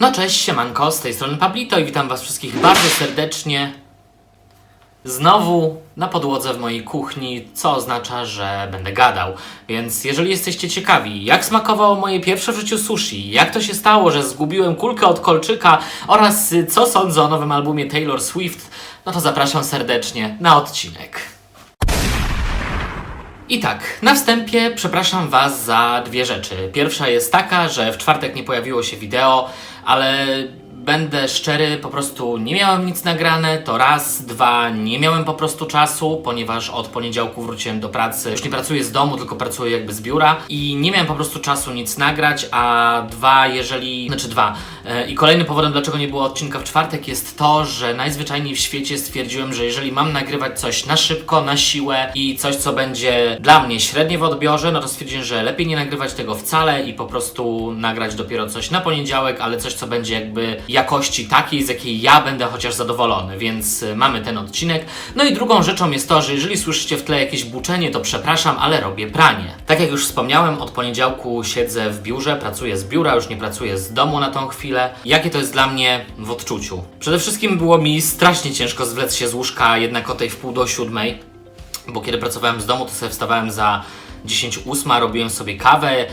No cześć, siemanko, z tej strony Pablito i witam was wszystkich bardzo serdecznie znowu na podłodze w mojej kuchni, co oznacza, że będę gadał. Więc jeżeli jesteście ciekawi, jak smakowało moje pierwsze w życiu sushi, jak to się stało, że zgubiłem kulkę od kolczyka oraz co sądzę o nowym albumie Taylor Swift, no to zapraszam serdecznie na odcinek. I tak, na wstępie przepraszam Was za dwie rzeczy. Pierwsza jest taka, że w czwartek nie pojawiło się wideo, ale będę szczery, po prostu nie miałem nic nagrane, to raz, dwa, nie miałem po prostu czasu, ponieważ od poniedziałku wróciłem do pracy. Już nie pracuję z domu, tylko pracuję jakby z biura i nie miałem po prostu czasu nic nagrać, a dwa, jeżeli, znaczy dwa. E, I kolejnym powodem, dlaczego nie było odcinka w czwartek jest to, że najzwyczajniej w świecie stwierdziłem, że jeżeli mam nagrywać coś na szybko, na siłę i coś, co będzie dla mnie średnie w odbiorze, no to stwierdziłem, że lepiej nie nagrywać tego wcale i po prostu nagrać dopiero coś na poniedziałek, ale coś, co będzie jakby jakości takiej, z jakiej ja będę chociaż zadowolony, więc y, mamy ten odcinek. No i drugą rzeczą jest to, że jeżeli słyszycie w tle jakieś buczenie, to przepraszam, ale robię pranie. Tak jak już wspomniałem, od poniedziałku siedzę w biurze, pracuję z biura, już nie pracuję z domu na tą chwilę. Jakie to jest dla mnie w odczuciu? Przede wszystkim było mi strasznie ciężko zwlec się z łóżka jednak o tej w pół do siódmej, bo kiedy pracowałem z domu, to sobie wstawałem za 10 ósma, robiłem sobie kawę,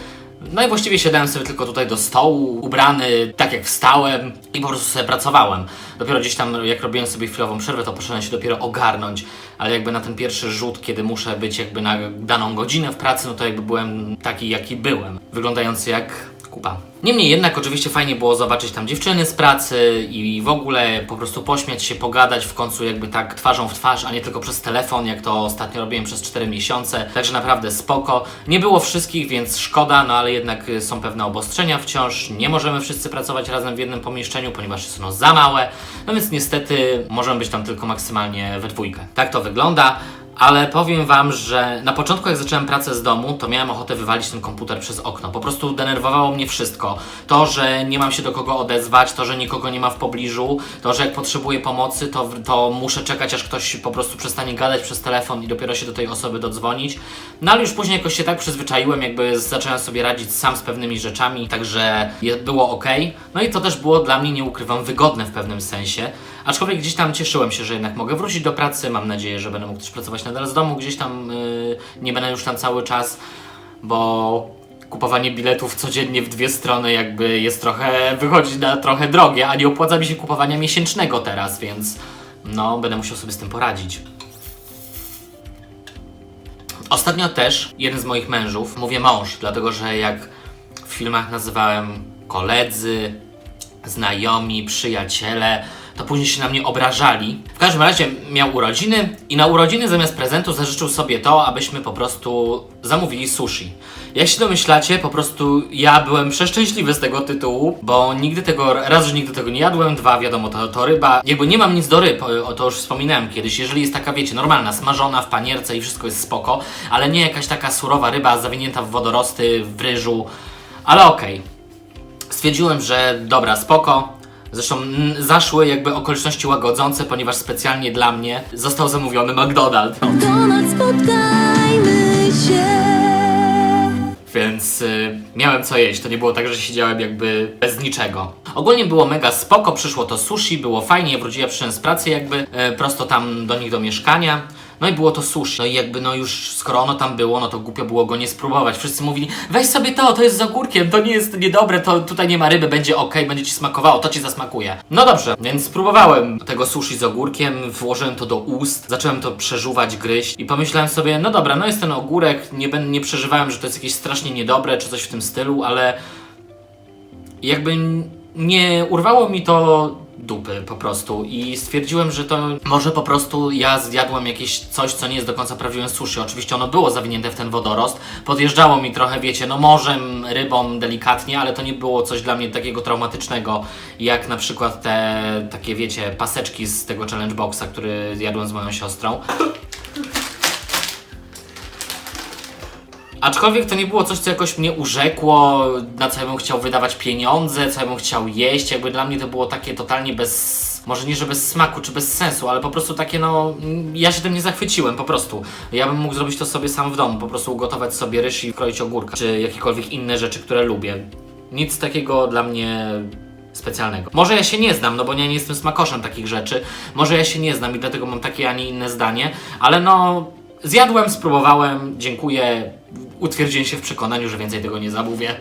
no i właściwie siadałem sobie tylko tutaj do stołu, ubrany tak jak wstałem i po prostu sobie pracowałem. Dopiero gdzieś tam, jak robiłem sobie chwilową przerwę, to poszedłem się dopiero ogarnąć, ale jakby na ten pierwszy rzut, kiedy muszę być jakby na daną godzinę w pracy, no to jakby byłem taki, jaki byłem. Wyglądający jak kupa. Niemniej jednak oczywiście fajnie było zobaczyć tam dziewczyny z pracy i w ogóle po prostu pośmiać się, pogadać w końcu jakby tak twarzą w twarz, a nie tylko przez telefon, jak to ostatnio robiłem przez 4 miesiące. Także naprawdę spoko. Nie było wszystkich, więc szkoda, no ale jednak są pewne obostrzenia wciąż. Nie możemy wszyscy pracować razem w jednym pomieszczeniu, ponieważ jest ono za małe. No więc niestety możemy być tam tylko maksymalnie we dwójkę. Tak to wygląda. Ale powiem Wam, że na początku jak zacząłem pracę z domu, to miałem ochotę wywalić ten komputer przez okno. Po prostu denerwowało mnie wszystko. To, że nie mam się do kogo odezwać, to, że nikogo nie ma w pobliżu, to, że jak potrzebuję pomocy, to, to muszę czekać, aż ktoś po prostu przestanie gadać przez telefon i dopiero się do tej osoby dodzwonić. No ale już później jakoś się tak przyzwyczaiłem, jakby zacząłem sobie radzić sam z pewnymi rzeczami, także było ok. No i to też było dla mnie, nie ukrywam, wygodne w pewnym sensie. Aczkolwiek gdzieś tam cieszyłem się, że jednak mogę wrócić do pracy. Mam nadzieję, że będę mógł też pracować nadal z domu. Gdzieś tam yy, nie będę już tam cały czas, bo kupowanie biletów codziennie w dwie strony jakby jest trochę, wychodzi na trochę drogie, a nie opłaca mi się kupowania miesięcznego teraz, więc no będę musiał sobie z tym poradzić. Ostatnio też jeden z moich mężów, mówię mąż, dlatego że jak w filmach nazywałem koledzy, znajomi, przyjaciele, to później się na mnie obrażali. W każdym razie miał urodziny i na urodziny zamiast prezentu zażyczył sobie to, abyśmy po prostu zamówili sushi. Jak się domyślacie, po prostu ja byłem przeszczęśliwy z tego tytułu, bo nigdy tego, raz, że nigdy tego nie jadłem, dwa, wiadomo, to, to ryba, jakby nie mam nic do ryb, o, to już wspominałem kiedyś, jeżeli jest taka, wiecie, normalna, smażona w panierce i wszystko jest spoko, ale nie jakaś taka surowa ryba zawinięta w wodorosty, w ryżu, ale okej stwierdziłem, że dobra, spoko. Zresztą mm, zaszły jakby okoliczności łagodzące, ponieważ specjalnie dla mnie został zamówiony McDonald's. Donald, spotkajmy się. Więc y, miałem co jeść. To nie było tak, że siedziałem jakby bez niczego. Ogólnie było mega spoko, przyszło to sushi, było fajnie, wróciłem przyszedłem z pracy jakby y, prosto tam do nich do mieszkania. No i było to sushi. No i jakby no już skoro ono tam było, no to głupio było go nie spróbować. Wszyscy mówili, weź sobie to, to jest z ogórkiem, to nie jest niedobre, to tutaj nie ma ryby, będzie ok, będzie ci smakowało, to ci zasmakuje. No dobrze, więc spróbowałem tego sushi z ogórkiem, włożyłem to do ust, zacząłem to przeżuwać, gryźć i pomyślałem sobie, no dobra, no jest ten ogórek, nie, nie przeżywałem, że to jest jakieś strasznie niedobre, czy coś w tym stylu, ale jakby nie urwało mi to dupy po prostu i stwierdziłem, że to może po prostu ja zjadłem jakieś coś, co nie jest do końca prawdziwym sushi. Oczywiście ono było zawinięte w ten wodorost, podjeżdżało mi trochę, wiecie, no morzem, rybą delikatnie, ale to nie było coś dla mnie takiego traumatycznego, jak na przykład te takie, wiecie, paseczki z tego challenge boxa, który jadłem z moją siostrą. Aczkolwiek to nie było coś, co jakoś mnie urzekło, na co ja bym chciał wydawać pieniądze, co ja bym chciał jeść. Jakby dla mnie to było takie totalnie bez. Może nie, że bez smaku czy bez sensu, ale po prostu takie, no. Ja się tym nie zachwyciłem, po prostu. Ja bym mógł zrobić to sobie sam w domu, po prostu ugotować sobie ryż i kroić ogórka, czy jakiekolwiek inne rzeczy, które lubię. Nic takiego dla mnie specjalnego. Może ja się nie znam, no bo ja nie jestem smakoszem takich rzeczy. Może ja się nie znam i dlatego mam takie, a nie inne zdanie, ale no zjadłem, spróbowałem, dziękuję. Utwierdziłem się w przekonaniu, że więcej tego nie zamówię.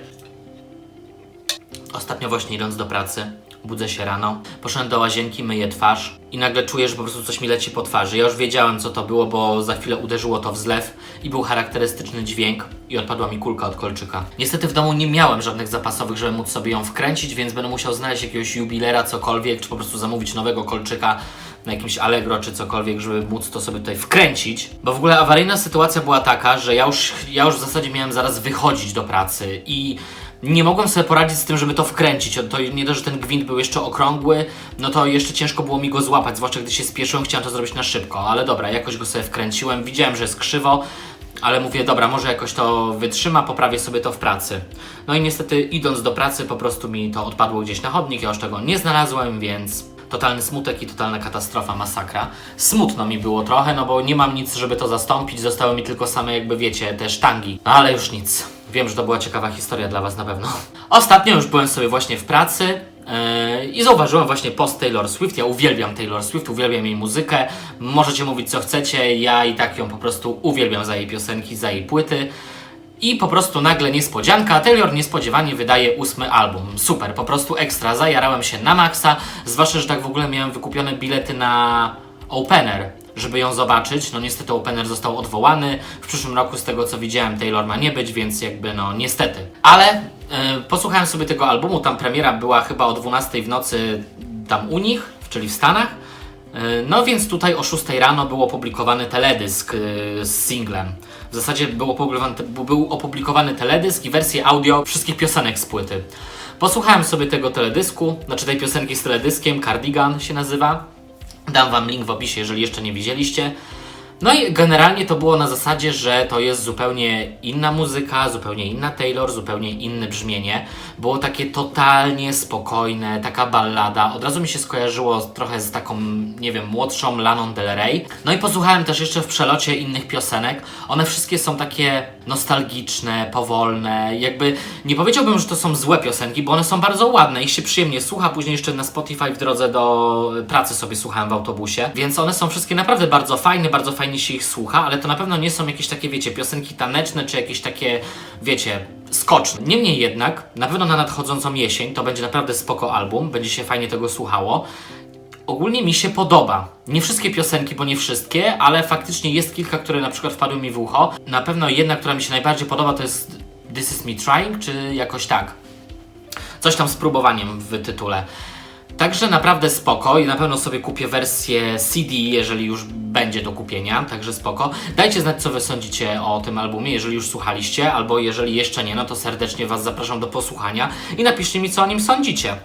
Ostatnio właśnie idąc do pracy, budzę się rano, poszedłem do łazienki, myję twarz i nagle czuję, że po prostu coś mi leci po twarzy. Ja już wiedziałem, co to było, bo za chwilę uderzyło to w zlew i był charakterystyczny dźwięk i odpadła mi kulka od kolczyka. Niestety w domu nie miałem żadnych zapasowych, żeby móc sobie ją wkręcić, więc będę musiał znaleźć jakiegoś jubilera, cokolwiek, czy po prostu zamówić nowego kolczyka na jakimś Allegro czy cokolwiek, żeby móc to sobie tutaj wkręcić. Bo w ogóle awaryjna sytuacja była taka, że ja już, ja już w zasadzie miałem zaraz wychodzić do pracy i nie mogłem sobie poradzić z tym, żeby to wkręcić. To nie dość, że ten gwint był jeszcze okrągły, no to jeszcze ciężko było mi go złapać, zwłaszcza gdy się spieszyłem, chciałem to zrobić na szybko, ale dobra, jakoś go sobie wkręciłem, widziałem, że jest krzywo, ale mówię, dobra, może jakoś to wytrzyma, poprawię sobie to w pracy. No i niestety idąc do pracy po prostu mi to odpadło gdzieś na chodnik, ja już tego nie znalazłem, więc totalny smutek i totalna katastrofa, masakra. Smutno mi było trochę, no bo nie mam nic, żeby to zastąpić, zostały mi tylko same jakby wiecie, te sztangi. Ale już nic. Wiem, że to była ciekawa historia dla Was na pewno. Ostatnio już byłem sobie właśnie w pracy yy, i zauważyłem właśnie post Taylor Swift. Ja uwielbiam Taylor Swift, uwielbiam jej muzykę. Możecie mówić co chcecie, ja i tak ją po prostu uwielbiam za jej piosenki, za jej płyty. I po prostu nagle niespodzianka, Taylor niespodziewanie wydaje ósmy album. Super, po prostu ekstra, zajarałem się na maksa, zwłaszcza, że tak w ogóle miałem wykupione bilety na Opener, żeby ją zobaczyć. No niestety Opener został odwołany. W przyszłym roku z tego co widziałem Taylor ma nie być, więc jakby no niestety. Ale y, posłuchałem sobie tego albumu, tam premiera była chyba o 12 w nocy tam u nich, czyli w Stanach. Y, No więc tutaj o 6 rano był opublikowany teledysk y, z singlem. W zasadzie był opublikowany, był opublikowany teledysk i wersje audio wszystkich piosenek z płyty. Posłuchałem sobie tego teledysku, znaczy tej piosenki z teledyskiem, Cardigan się nazywa. Dam wam link w opisie, jeżeli jeszcze nie widzieliście. No i generalnie to było na zasadzie, że to jest zupełnie inna muzyka, zupełnie inna Taylor, zupełnie inne brzmienie. Było takie totalnie spokojne, taka ballada. Od razu mi się skojarzyło trochę z taką, nie wiem, młodszą Laną Del Rey. No i posłuchałem też jeszcze w przelocie innych piosenek. One wszystkie są takie nostalgiczne, powolne. Jakby nie powiedziałbym, że to są złe piosenki, bo one są bardzo ładne i się przyjemnie słucha. Później jeszcze na Spotify w drodze do pracy sobie słuchałem w autobusie. Więc one są wszystkie naprawdę bardzo fajne, bardzo fajnie się ich słucha, ale to na pewno nie są jakieś takie, wiecie, piosenki taneczne, czy jakieś takie, wiecie, skoczne. Niemniej jednak, na pewno na nadchodzącą jesień to będzie naprawdę spoko album, będzie się fajnie tego słuchało. Ogólnie mi się podoba. Nie wszystkie piosenki, bo nie wszystkie, ale faktycznie jest kilka, które na przykład wpadły mi w ucho. Na pewno jedna, która mi się najbardziej podoba, to jest This Is Me Trying, czy jakoś tak. Coś tam z próbowaniem w tytule. Także naprawdę spoko i na pewno sobie kupię wersję CD, jeżeli już będzie do kupienia, także spoko. Dajcie znać, co wy sądzicie o tym albumie, jeżeli już słuchaliście, albo jeżeli jeszcze nie, no to serdecznie was zapraszam do posłuchania i napiszcie mi, co o nim sądzicie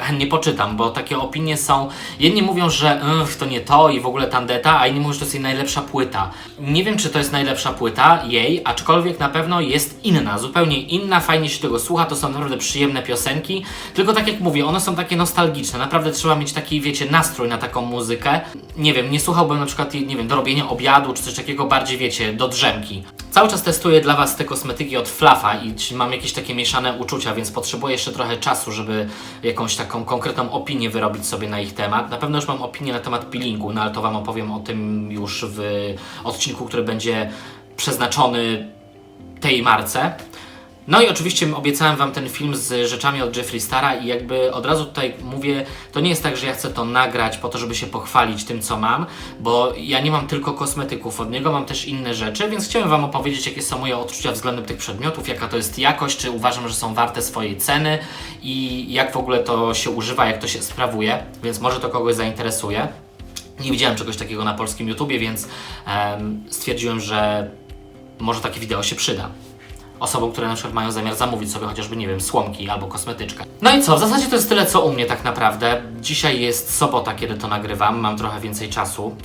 chętnie poczytam, bo takie opinie są. Jedni mówią, że "Ugh, to nie to i w ogóle tandeta, a inni mówią, że to jest jej najlepsza płyta. Nie wiem, czy to jest najlepsza płyta jej, aczkolwiek na pewno jest inna, zupełnie inna, fajnie się tego słucha, to są naprawdę przyjemne piosenki. Tylko tak jak mówię, one są takie nostalgiczne, naprawdę trzeba mieć taki, wiecie, nastrój na taką muzykę. Nie wiem, nie słuchałbym na przykład, nie wiem, do robienia obiadu, czy coś takiego bardziej, wiecie, do drzemki. Cały czas testuję dla Was te kosmetyki od Flafa i mam jakieś takie mieszane uczucia, więc potrzebuję jeszcze trochę czasu, żeby jakąś taką konkretną opinię wyrobić sobie na ich temat. Na pewno już mam opinię na temat peelingu, no ale to Wam opowiem o tym już w odcinku, który będzie przeznaczony tej marce. No i oczywiście obiecałem Wam ten film z rzeczami od Jeffree Stara i jakby od razu tutaj mówię, to nie jest tak, że ja chcę to nagrać po to, żeby się pochwalić tym, co mam, bo ja nie mam tylko kosmetyków od niego, mam też inne rzeczy, więc chciałem Wam opowiedzieć, jakie są moje odczucia względem tych przedmiotów, jaka to jest jakość, czy uważam, że są warte swojej ceny i jak w ogóle to się używa, jak to się sprawuje, więc może to kogoś zainteresuje. Nie widziałem czegoś takiego na polskim YouTubie, więc em, stwierdziłem, że może takie wideo się przyda osobom, które na przykład mają zamiar zamówić sobie chociażby, nie wiem, słomki albo kosmetyczkę. No i co, w zasadzie to jest tyle, co u mnie tak naprawdę. Dzisiaj jest sobota, kiedy to nagrywam, mam trochę więcej czasu.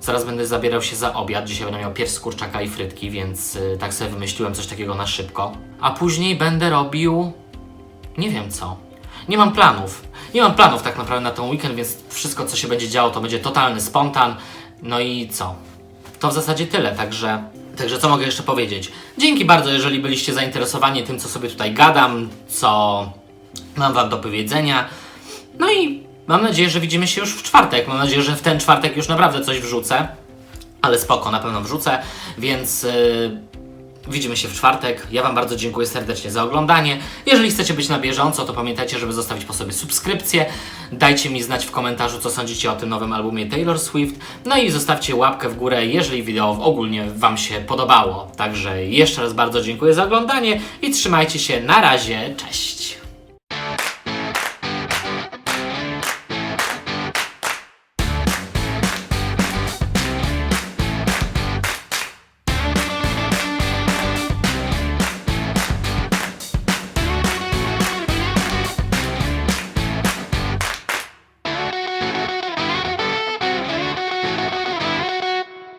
Zaraz będę zabierał się za obiad. Dzisiaj będę miał pierś z kurczaka i frytki, więc y, tak sobie wymyśliłem coś takiego na szybko. A później będę robił... nie wiem co. Nie mam planów. Nie mam planów tak naprawdę na ten weekend, więc wszystko, co się będzie działo, to będzie totalny spontan. No i co? To w zasadzie tyle, także, także co mogę jeszcze powiedzieć? Dzięki bardzo, jeżeli byliście zainteresowani tym, co sobie tutaj gadam, co mam Wam do powiedzenia. No i mam nadzieję, że widzimy się już w czwartek. Mam nadzieję, że w ten czwartek już naprawdę coś wrzucę. Ale spoko, na pewno wrzucę, więc yy, widzimy się w czwartek. Ja Wam bardzo dziękuję serdecznie za oglądanie. Jeżeli chcecie być na bieżąco, to pamiętajcie, żeby zostawić po sobie subskrypcję. Dajcie mi znać w komentarzu, co sądzicie o tym nowym albumie Taylor Swift. No i zostawcie łapkę w górę, jeżeli wideo ogólnie Wam się podobało. Także jeszcze raz bardzo dziękuję za oglądanie i trzymajcie się. Na razie, cześć!